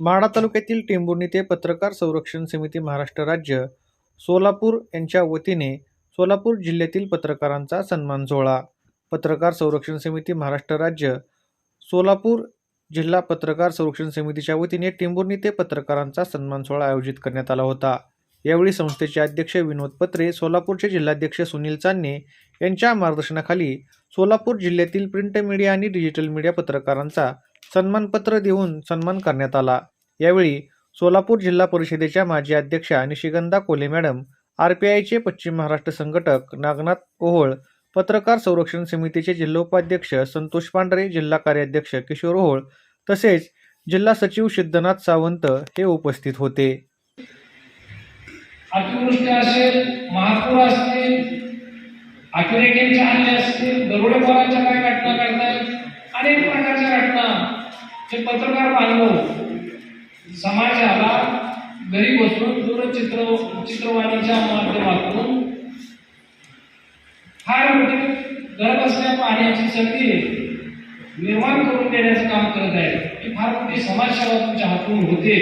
माढा तालुक्यातील टेंभुर्णी ते पत्रकार संरक्षण समिती महाराष्ट्र राज्य सोलापूर यांच्या वतीने सोलापूर जिल्ह्यातील पत्रकारांचा सन्मान सोहळा. पत्रकार संरक्षण समिती महाराष्ट्र राज्य सोलापूर जिल्हा पत्रकार संरक्षण समितीच्या वतीने टेंभुर्णी ते पत्रकारांचा सन्मान सोहळा आयोजित करण्यात आला होता. यावेळी संस्थेचे अध्यक्ष विनोद पत्रे सोलापूरचे जिल्हाध्यक्ष सुनील चान्ने यांच्या मार्गदर्शनाखाली सोलापूर जिल्ह्यातील प्रिंट मीडिया आणि डिजिटल मीडिया पत्रकारांचा सन्मानपत्र देऊन सन्मान करण्यात आला. यावेळी सोलापूर जिल्हा परिषदेच्या माजी अध्यक्षा निशिगंधा कोले मॅडम आर पी आयचे पश्चिम महाराष्ट्र संघटक नागनाथ ओहोळ पत्रकार संरक्षण समितीचे जिल्होपाध्यक्ष संतोष पांढरे जिल्हा कार्याध्यक्ष किशोर ओहोळ तसेच जिल्हा सचिव सिद्धनाथ सावंत हे उपस्थित होते. अतिवृष्टी असेल महापूर असतील हल्ले असतील दरोडेखोरांच्या काय घटना अनेक प्रकारच्या घटना हे पत्रकार बांधव समाजाला घरी बसून दूरचित्र चित्रवाणीच्या माध्यमातून फार मोठी गरज असल्या पाण्याची संधी निर्माण करून देण्याचं काम करत आहे ही फार मोठी समाजसेवा तुमच्या हातून होते.